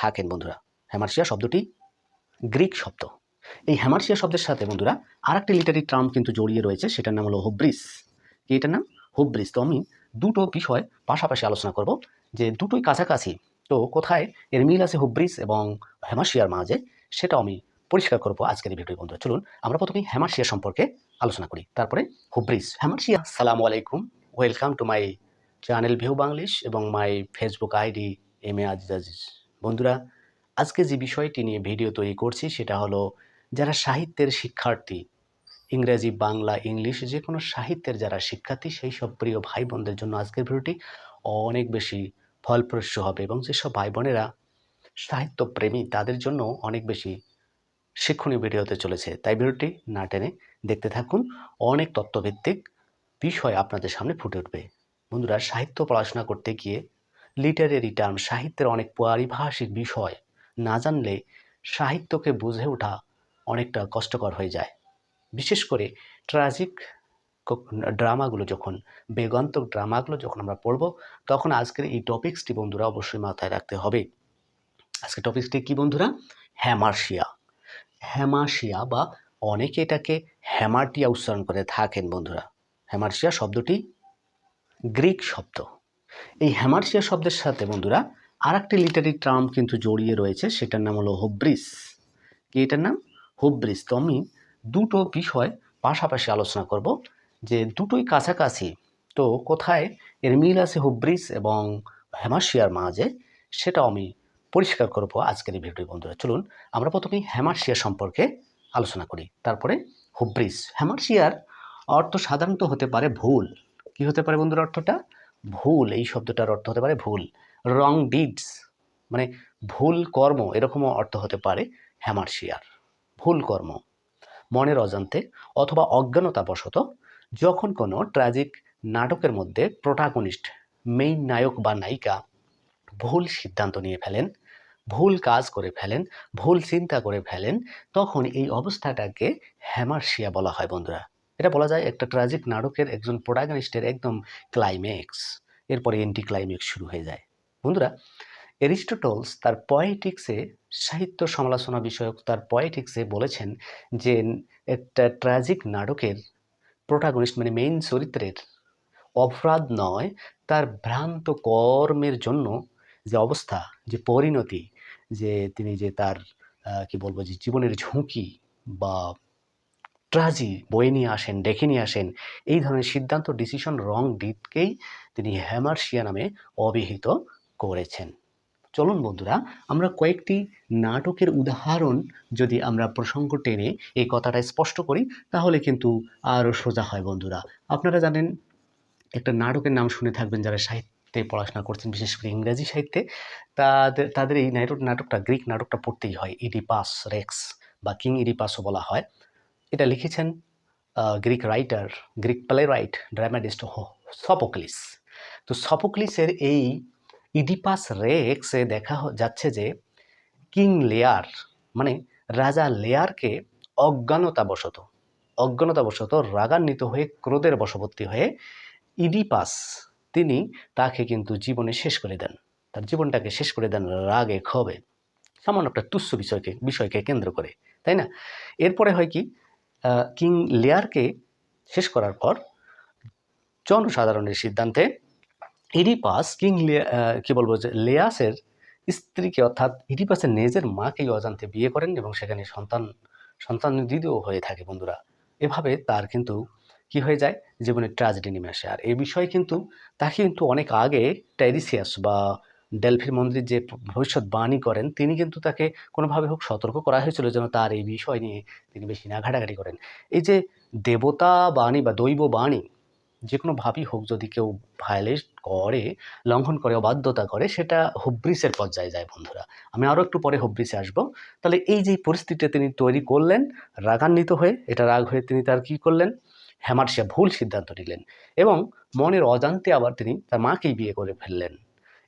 থাকেন বন্ধুরা। হ্যামার্সিয়া শব্দটি গ্রিক শব্দ। এই হ্যামার্সিয়া শব্দের সাথে বন্ধুরা আর একটি লিটারি টার্ম কিন্তু জড়িয়ে রয়েছে, সেটার নাম হলো হুব্রিস কি এটার নাম? হুব্রিস তো আমি দুটো বিষয় পাশাপাশি আলোচনা করব, যে দুটোই কাছাকাছি। তো কোথায় এর মিল আছে হুব্রিস এবং হ্যামার্সিয়ার মাঝে সেটা আমি পরিষ্কার করব আজকের ভিডিও বন্ধুরা। চলুন, আমরা প্রথমেই হ্যামার্সিয়া সম্পর্কে আলোচনা করি। তারপরে হুব্রিস হ্যামার্সিয়া সালামু আলাইকুম। Welcome to my channel view Banglish এবং my Facebook ID M A Aziz Aziz বন্ধুরা, আজকে যে বিষয়টি নিয়ে ভিডিও তৈরি করছি সেটা হলো যারা সাহিত্যের শিক্ষার্থী, ইংরেজি, বাংলা, ইংলিশ যে কোনো সাহিত্যের যারা শিক্ষার্থী, সেই সব প্রিয় ভাই বোনদের জন্য আজকের ভিডিওটি অনেক বেশি ফলপ্রসূ হবে এবং যেসব ভাই বোনেরা সাহিত্য প্রেমী তাদের জন্য অনেক বেশি শিক্ষণীয় ভিডিও হতে চলেছে। তাই ভিডিওটি না টেনে দেখতে থাকুন। অনেক তত্ত্বভিত্তিক বিষয় আপনাদের সামনে ফুটে উঠবে। বন্ধুরা, সাহিত্য পড়াশোনা করতে গিয়ে লিটারেরি টার্ম সাহিত্যের অনেক পারিভাষিক বিষয় না জানলে সাহিত্যকে বুঝে ওঠা অনেকটা কষ্টকর হয়ে যায়। বিশেষ করে ট্রাজিক ড্রামাগুলো যখন, বেগান্তক ড্রামাগুলো যখন আমরা পড়ব, তখন আজকের এই টপিক্সটি বন্ধুরা অবশ্যই মাথায় রাখতে হবে। আজকের টপিক্সটি কি বন্ধুরা? হ্যামার্শিয়া। হ্যামার্শিয়া বা অনেকে এটাকে হ্যামার্টিয়া উচ্চারণ করে থাকেন বন্ধুরা। হ্যামার্শিয়া শব্দটি গ্রিক শব্দ। এই হ্যামার্শিয়া শব্দের সাথে, বন্ধুরা আর একটি লিটারি টার্ম কিন্তু জড়িয়ে রয়েছে, সেটার নাম হলো হুব্রিস কি এটার নাম? হুব্রিস তো আমি দুটো বিষয় পাশাপাশি আলোচনা করব, যে দুটোই কাছাকাছি। তো কোথায় এর মিল আছে হুব্রিস এবং হ্যামার্শিয়ার মাঝে? সেটাও আমি পরিষ্কার করব আজকের এই ভিডিও বন্ধুরা। চলুন, আমরা প্রথমেই হ্যামার্শিয়া সম্পর্কে আলোচনা করি। তারপরে হুব্রিস হ্যামার্শিয়ার অর্থ সাধারণত হতে পারে ভুল। কি হতে পারে, বন্ধুর, অর্থটা? ভুল, এই শব্দটার অর্থ হতে পারে ভুল। রং ডিডস মানে ভুল কর্ম, এরকমও অর্থ হতে পারে হ্যামার্শিয়ার ভুল কর্ম, মনের অজান্তে অথবা অজ্ঞানতাবশত যখন কোনো ট্র্যাজিক নাটকের মধ্যে প্রোটাগনিস্ট মেইন নায়ক বা নায়িকা ভুল সিদ্ধান্ত নিয়ে ফেলেন, ভুল কাজ করে ফেলেন, ভুল চিন্তা করে ফেলেন, তখন এই অবস্থাটাকে হ্যামার্শিয়া বলা হয় বন্ধুরা। এটা বলা যায় একটা ট্র্যাজিক নাটকের একজন প্রোটাগনিস্টের একদম ক্লাইম্যাক্স এরপরে এন্টি ক্লাইম্যাক্স শুরু হয়ে যায়। বন্ধুরা, এরিস্টোটলস তার পয়েটিক্সে সাহিত্য সমালোচনা বিষয়ক তার পয়েটিক্সে বলেছেন যে একটা ট্র্যাজিক নাটকের প্রোটাগনিস্ট মানে মেইন চরিত্রের অপরাধ নয়, তার ভ্রান্ত কর্মের জন্য যে অবস্থা, যে পরিণতি, যে তিনি যে তার কি বলব, যে জীবনের ঝুঁকি বা ট্রাজি, বয়ে নিয়ে আসেন, ডেকে নিয়ে আসেন, এই ধরনের সিদ্ধান্ত ডিসিশন রং ডিটকেই তিনি হ্যামার্শিয়া নামে অভিহিত করেছেন। চলুন বন্ধুরা, আমরা কয়েকটি নাটকের উদাহরণ যদি আমরা প্রসঙ্গ টেনে এই কথাটা স্পষ্ট করি, তাহলে কিন্তু আরও সোজা হয় বন্ধুরা। আপনারা জানেন, একটা নাটকের নাম শুনে থাকবেন যারা সাহিত্যে পড়াশোনা করছেন, বিশেষ করে ইংরাজি সাহিত্যে। তাদের তাদের এই নাটক, নাটকটা, গ্রিক নাটকটা পড়তেই হয় ইডিপাস রেক্স বা কিং ইডিপাসও বলা হয়। এটা লিখেছেন Greek writer Greek playwright dramatist Sophocles তো সপোক্লিসের এই ইডিপাস রেক্সে দেখা যাচ্ছে যে কিং লেয়ার মানে রাজা লেয়ারকে অজ্ঞানতাবশত অজ্ঞানতাবশত রাগান্বিত হয়ে, ক্রোধের বশবর্তী হয়ে ইডিপাস তিনি তাকে কিন্তু জীবনে শেষ করে দেন। তার জীবনটাকে শেষ করে দেন রাগে ক্ষোভে। সামান্য একটা তুচ্ছ বিষয়কে বিষয়কে কেন্দ্র করে, তাই না? এরপরে হয় কি? কিং লেয়ারকে শেষ করার পর জনসাধারণের সিদ্ধান্তে ইডিপাস কিং কি বলব যে, লেয়াসের স্ত্রীকে অর্থাৎ ইডিপাসের নিজের মাকেই অজান্তে বিয়ে করেন এবং সেখানে সন্তান সন্তান দিদিও হয়ে থাকে বন্ধুরা। এভাবে তার কিন্তু কি হয়ে যায়? জীবনে ট্র্যাজেডি নেমে আসে। আর এই বিষয়ে কিন্তু তাকে কিন্তু অনেক আগে ট্যারিসিয়াস বা ডেলফির মন্দির যে ভবিষ্যৎবাণী করেন, তিনি কিন্তু তাকে কোনোভাবে হোক সতর্ক করা হয়েছিল যেন তার এই বিষয় নিয়ে তিনি বেশি না ঘাটাঘাটি করেন। এই যে দেবতা বাণী বা দৈব বাণী যে কোনোভাবেই হোক যদি কেউ ভায়োলেট করে, লঙ্ঘন করে অবাধ্যতা করে, সেটা হুব্রিসের পর্যায়ে যায় বন্ধুরা। আমি আরও একটু পরে হুব্রিসে আসব। তাহলে এই যে পরিস্থিতিটা তিনি তৈরি করলেন, রাগান্বিত হয়ে, এটা রাগ হয়ে তিনি তার কী করলেন? হ্যামার্সিয়া ভুল সিদ্ধান্ত নিলেন এবং মনের অজান্তে আবার তিনি তার মাকেই বিয়ে করে ফেললেন।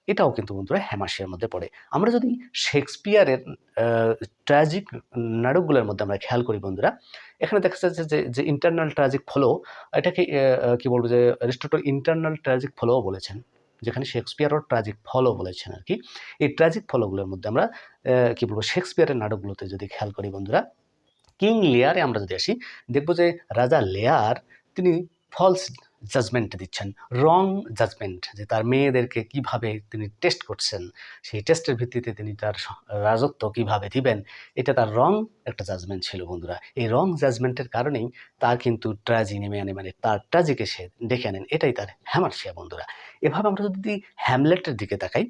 এটাও কিন্তু বন্ধুরা হ্যামার্সিয়ার মধ্যে পড়ে। আমরা যদি শেক্সপিয়ারের ট্র্যাজিক নাটকগুলোর মধ্যে আমরা খেয়াল করি বন্ধুরা, এখানে দেখা যাচ্ছে যে যে ইন্টারনাল ট্র্যাজিক ফলো এটাকে কি বলব যে অ্যারিস্টটল ইন্টারনাল ট্র্যাজিক ফলোও বলেছেন, যেখানে শেক্সপিয়ারও ট্র্যাজিক ফলো বলেছেন আর কি এই ট্র্যাজিক ফলোগুলোর মধ্যে আমরা কি বলব, শেক্সপিয়ারের নাটকগুলোতে যদি খেয়াল করি বন্ধুরা, কিং লেয়ারে আমরা যদি আসি, দেখব যে রাজা লেয়ার, তিনি ফলস জাজমেন্ট দিচ্ছেন রং জাজমেন্ট যে তার মেয়েদেরকে কীভাবে তিনি টেস্ট করছেন, সেই টেস্টের ভিত্তিতে তিনি তার রাজত্ব কীভাবে দিবেন, এটা তার রং একটা জাজমেন্ট ছিল বন্ধুরা। এই রং জাজমেন্টের কারণেই তার কিন্তু ট্রাজি নেমে আনে মানে তার ট্রাজিকে সে ডেকে আনেন, এটাই তার হ্যামারশিয়া বন্ধুরা। এভাবে আমরা যদি হ্যামলেটের দিকে তাকাই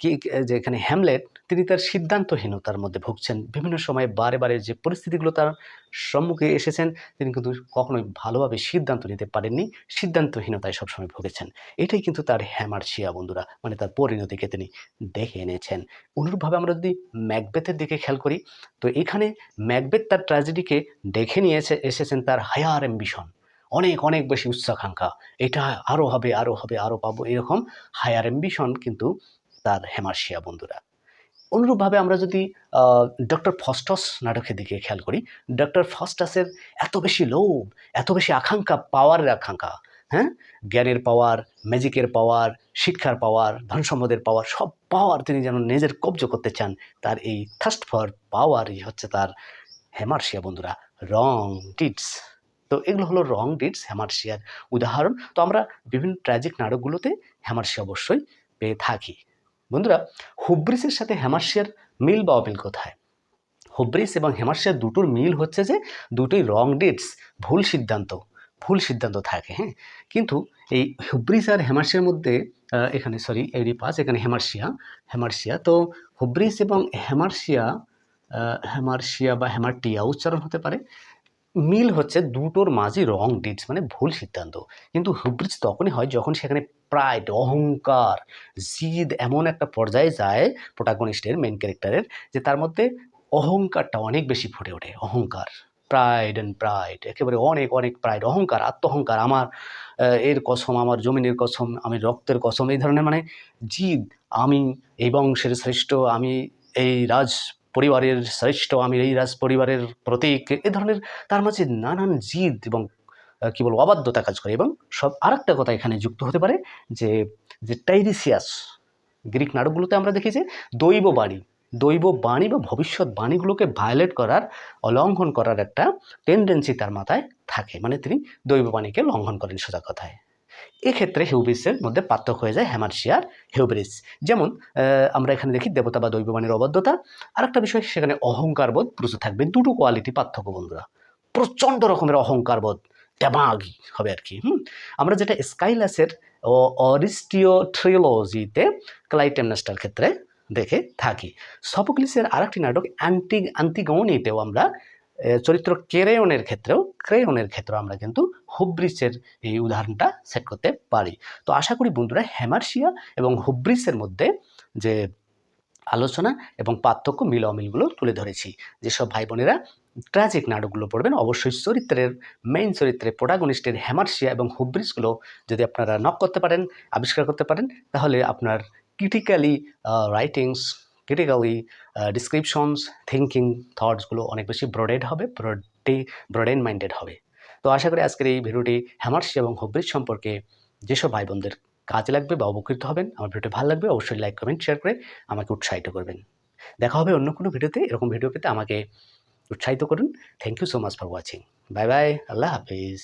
কি যে এখানে হ্যামলেট তিনি তার সিদ্ধান্তহীনতার মধ্যে ভুগছেন। বিভিন্ন সময়ে বারে বারে যে পরিস্থিতিগুলো তার সম্মুখে এসেছেন, তিনি কিন্তু কখনোই ভালোভাবে সিদ্ধান্ত নিতে পারেননি, সিদ্ধান্তহীনতায় সবসময় ভুগেছেন। এটাই কিন্তু তার হ্যামারশিয়া বন্ধুরা মানে তার পরিণতিকে তিনি দেখে এনেছেন। অনুরূপভাবে আমরা যদি ম্যাকবেথের দিকে খেয়াল করি, তো এখানে ম্যাকবেথ তার ট্র্যাজেডিকে দেখে নিয়ে এসে এসেছেন তার হায়ার অ্যাম্বিশন অনেক অনেক বেশি উচ্চাকাঙ্ক্ষা। এটা আরও হবে আরও হবে আরও পাবো এরকম হায়ার অ্যাম্বিশন কিন্তু তার হেমার্শিয়া বন্ধুরা। অনুরূপভাবে আমরা যদি ডক্টর ফস্টস নাটকের দিকে খেয়াল করি ডক্টর ফস্টাসের এত বেশি লোভ, এত বেশি আকাঙ্ক্ষা পাওয়ারের আকাঙ্ক্ষা হ্যাঁ? জ্ঞানের পাওয়ার ম্যাজিকের পাওয়ার শিক্ষার পাওয়ার ধন সম্পদের পাওয়ার সব পাওয়ার তিনি যেন নিজের কব্জ করতে চান, তার এই থার্স্ট ফর পাওয়ারই হচ্ছে তার হেমার্শিয়া বন্ধুরা। রং ডিটস তো এগুলো হলো রং ডিটস হেমার্শিয়ার উদাহরণ। তো আমরা বিভিন্ন ট্র্যাজিক নাটকগুলোতে হেমার্শিয়া অবশ্যই পেয়ে থাকি। বন্ধুরা হুব্রিসের সাথে হেমার্শিয়ার মিল বা অমিল কোথায়? হুব্রিস এবং হেমার্শিয়ার দুটোর মিল হচ্ছে যে দুটোই রং ডেটস ভুল সিদ্ধান্ত ভুল সিদ্ধান্ত থাকে হ্যাঁ? কিন্তু এই হুব্রিস আর হেমার্শিয়ার মধ্যে এখানে সরি এডি পাস এখানে হেমার্শিয়া হেমার্শিয়া তো হুব্রিস এবং হেমার্শিয়া আহ, হেমার্শিয়া বা হেমার্টিয়া উচ্চারণ হতে পারে। মিল হচ্ছে দুটোর মাঝে রং ডিটস মানে ভুল সিদ্ধান্ত। কিন্তু হুব্রিজ তখনই হয় যখন সেখানে প্রাইড অহংকার জিদ এমন একটা পর্যায়ে যায় প্রোটাগনিস্টের মেন ক্যারেক্টারের যে তার মধ্যে অহংকারটা অনেক বেশি ফুটে ওঠে, অহংকার। প্রাইড অ্যান্ড প্রাইড একেবারে অনেক অনেক প্রাইড অহংকার, আত্মহংকার, আমার এর কসম, আমার জমিনের কসম, আমি রক্তের কসম, এই ধরনের মানে জিদ আমি এই বংশের শ্রেষ্ঠ, আমি এই রাজ পরিবারের শ্রেষ্ঠ আমি এই রাজ পরিবারের প্রতীক, এ ধরনের তার মাঝে নানান জিদ এবং কি বলব, অবাধ্যতা কাজ করে এবং সব আরেকটা কথা এখানে যুক্ত হতে পারে যে যে টাইরিসিয়াস গ্রিক নাটকগুলোতে আমরা দেখি যে দৈব বাণী দৈব বাণী বা ভবিষ্যৎ বাণীগুলোকে ভায়োলেট করার, অলঙ্ঘন করার একটা টেন্ডেন্সি তার মাথায় থাকে। মানে তিনি দৈব বাণীকে লঙ্ঘন করেন সোজা কথায়। এক্ষেত্রে হিউব্রিসের মধ্যে পার্থক্য হয়ে যায় হ্যামার্শিয়ার হিউব্রিস। যেমন আমরা এখানে দেখি দেবতা বা দৈববাণীর অবদ্ধতা আরেকটা বিষয়, সেখানে অহংকারবোধ প্রচুর থাকবে। দুটো কোয়ালিটি পার্থক্য বন্ধুরা। প্রচণ্ড রকমের অহংকারবোধ দেমাগি হবে আর কি, হুম? আমরা যেটা স্কাইলাসের অরিস্টিও ট্রিলজিতে ক্লাইটেমনাস্টার ক্ষেত্রে দেখে থাকি। সফোক্লিসের আরেকটি নাটক অ্যান্টি, অ্যান্টিগনিতেও আমরা চরিত্র কেরেয়নের ক্ষেত্রেও, ক্রেয়নের ক্ষেত্রেও আমরা কিন্তু হুব্রিসের এই উদাহরণটা সেট করতে পারি। তো আশা করি বন্ধুরা হ্যামার্শিয়া এবং হুব্রিসের মধ্যে যে আলোচনা এবং পার্থক্য মিল অমিলগুলো তুলে ধরেছি, যেসব ভাই বোনেরা ট্র্যাজিক নাটকগুলো পড়বেন, অবশ্যই চরিত্রের মেইন চরিত্রে প্রোটাগনিস্টের হ্যামার্শিয়া এবং হুব্রিসগুলো যদি আপনারা নক করতে পারেন, আবিষ্কার করতে পারেন, তাহলে আপনার critically writings critically descriptions thinking থটসগুলো অনেক বেশি ব্রডেড হবে ব্রডে ব্রডেন মাইন্ডেড হবে। তো আশা করি আজকের এই ভিডিওটি হ্যামার্শিয়া এবং হুব্রিস সম্পর্কে যেসব ভাই বোনদের কাজে লাগবে বা উপকৃত হবেন, আমার ভিডিওটি ভালো লাগবে, অবশ্যই লাইক কমেন্ট শেয়ার করে আমাকে উৎসাহিত করবেন। দেখা হবে অন্য কোনো ভিডিওতে, এরকম ভিডিও পেতে আমাকে উৎসাহিত করুন। Thank you so much for watching bye bye Allah Hafiz.